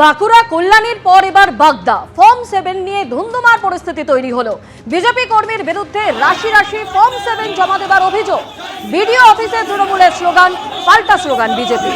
বাঁকুড়া কল্যাণীর পর এবার বাগদা। ফর্ম সেভেন নিয়ে ধুন্ধুমার পরিস্থিতি তৈরি হলো। বিজেপি কর্মীর বিরুদ্ধে রাশি রাশি ফর্ম সেভেন জমা দেবার অভিযোগ। বিডিও অফিসে তৃণমূলের স্লোগান, পাল্টা স্লোগান বিজেপি।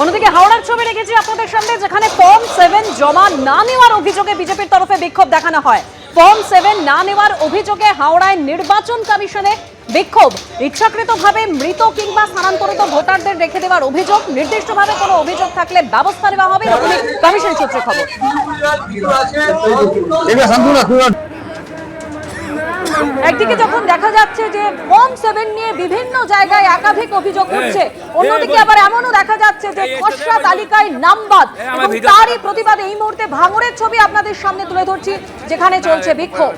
অন্যদিকে হাওড়ার ছবি রেখেছি আপনাদের সামনে, যেখানে ফর্ম সেভেন জমা না নেওয়ার অভিযোগে বিজেপির তরফে বিক্ষোভ দেখানো হয়। ফর্ম সেভেন না নেওয়ার অভিযোগে হাওড়ায় নির্বাচন কমিশনে বিক্ষোভ। ইচ্ছাকৃতভাবে মৃত কিংবা স্থানান্তরিত ভোটারদের রেখে দেওয়ার অভিযোগ, নির্দিষ্টভাবে কোনো অভিযোগ থাকলে ব্যবস্থা নেওয়া হবে। কমিশন সূত্রে খবর। একদিকে যখন দেখা যাচ্ছে যে ফর্ম সেভেন নিয়ে বিভিন্ন জায়গায় একাধিক অভিযোগ উঠছে অন্যদিকে আবার এমনও দেখা যাচ্ছে যে খসড়া তালিকায় নামবাদ এবং তারই প্রতিবাদে এই মুহূর্তে ভাঙড়ের ছবি আপনাদের সামনে তুলে ধরছি যেখানে চলছে বিক্ষোভ।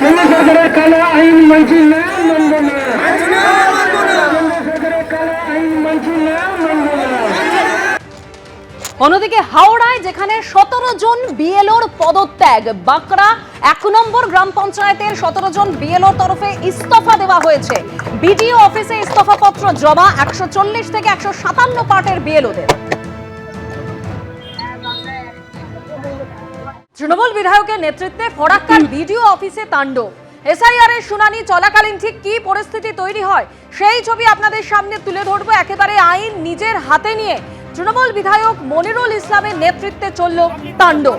কেন্দ্র সরকারের কালো আইন মানছি অন্যদিকে হাওড়ায়, যেখানে সতেরো জন বিএলওর পদত্যাগ, বাঁকড়া এক নম্বর গ্রাম পঞ্চায়েতের সতেরো জন বিএলওর তরফে ইস্তফা দেওয়া হয়েছে। বিডিও অফিসে ইস্তফাপত্র জমা একশো চল্লিশ থেকে একশো সাতান্ন পার্টের বিএলওদের। তৃণমূল বিধায়কের নেতৃত্বে ফরাক্কার বিডিও অফিসে তাণ্ডব। এসআইআর এর শুনানি চলাকালীন ঠিক কি পরিস্থিতি তৈরি হয়, সেই ছবি আপনাদের সামনে তুলে ধরবো। একেবারে আইন নিজের হাতে নিয়ে তৃণমূল বিধায়ক মনিরুল ইসলামের নেতৃত্বে চলল তাণ্ডব।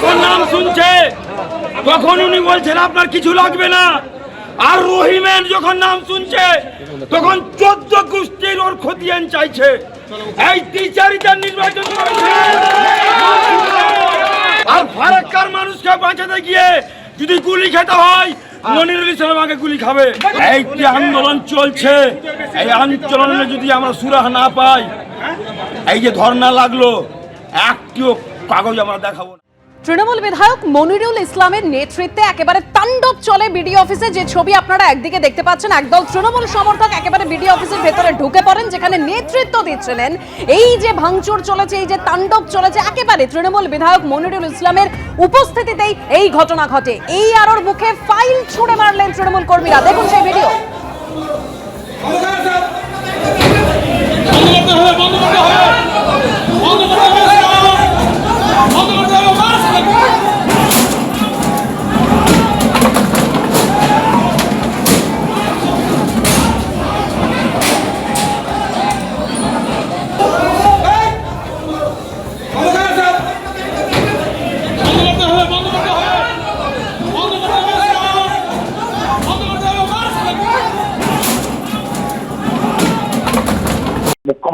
ওর নাম শুনছে তখন উনি বলছেন, আপনার কিছু লাগবে না। আর রহিমের যখন নাম শুনছে, তখন চোদ্দ গোষ্ঠীর ওর খতিয়ান চাইছে। এই টিচারিটার নির্বাচন আর ফারাক্কার মানুষকে বাঁচাতে গিয়ে যদি গুলি খেতে হয় মনিরুল ইসলাম আগে গুলি খাবে। এই যে আন্দোলন চলছে, এই আন্দোলনে যদি আমরা সুরাহ না পাই, এই যে ধর্ণা লাগল, একটিও কাগজ আমরা দেখাবো তৃণমূল বিধায়ক মনিরুল ইসলামের নেতৃত্বে একেবারে তাণ্ডব চলে বিডিও অফিসে। যে ছবি আপনারা একদিকে দেখতে পাচ্ছেন, একদল তৃণমূল সমর্থক একেবারে বিডিও অফিসের ভেতরে ঢুকে পড়েন, যেখানে নেতৃত্ব দিচ্ছিলেন। এই যে ভাঙচুর চলেছে, এই যে তাণ্ডব চলেছে, একেবারে তৃণমূল বিধায়ক মনিরুল ইসলামের উপস্থিতিতেই এই ঘটনা ঘটে। এই আরোর মুখে ফাইল ছুঁড়ে মারলেন তৃণমূল কর্মীরা। দেখুন সেই ভিডিও।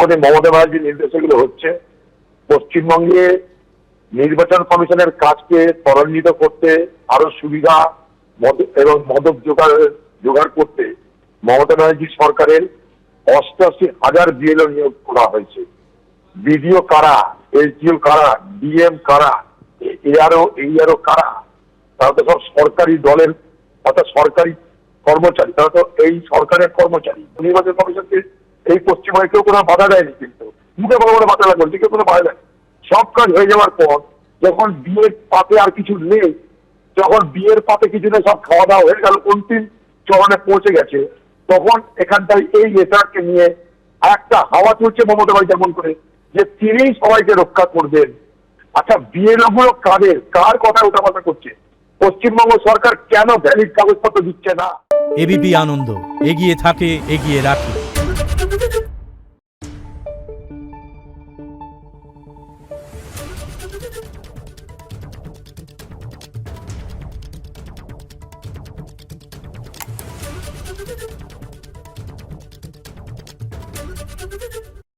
মুখ্যমন্ত্রী মমতা ব্যানার্জির নির্দেশে এগুলো হচ্ছে, পশ্চিমবঙ্গে নির্বাচন কমিশনের কাজকে ত্বরান্বিত করতে, আরও সুবিধা এবং মদক জোগাড় জোগাড় করতে মমতা ব্যানার্জি সরকারের অষ্টাশি হাজার বিএলও নিয়োগ করা হয়েছে। বিডিও কারা এসডিও কারা, ডিএম কারা, এআরও এইআরও কারা, তারা তো সব সরকারি দলের, অর্থাৎ সরকারি কর্মচারী, তারা তো এই সরকারের কর্মচারী। নির্বাচন কমিশনকে এই পশ্চিমবঙ্গে কেউ কোনো বাধা দেয়নি কিন্তু। মুখে বড় বড় বাধা লাগবে কেউ কোনো বাধা দেয় সব কাজ হয়ে যাওয়ার পর, যখন বিয়ের পাতে আর কিছু নেই, যখন বিয়ের পাতে কিছু না সব খাওয়া দাওয়া হয়ে গেল, অন্তিম চরণে পৌঁছে গেছে, তখন এখানটায় এই নেতাকে নিয়ে একটা হাওয়া চলছে মমতা ভাই যেমন করে, যে তিনিই সবাইকে রক্ষা করবেন। আচ্ছা বিয়ে লোকগুলো কাদের? কার কথা উঠাপাতা করছে? পশ্চিমবঙ্গ সরকার কেন ভ্যালিড কাগজপত্র দিচ্ছে না? এবিপি আনন্দ, এগিয়ে থাকে, এগিয়ে রাখে।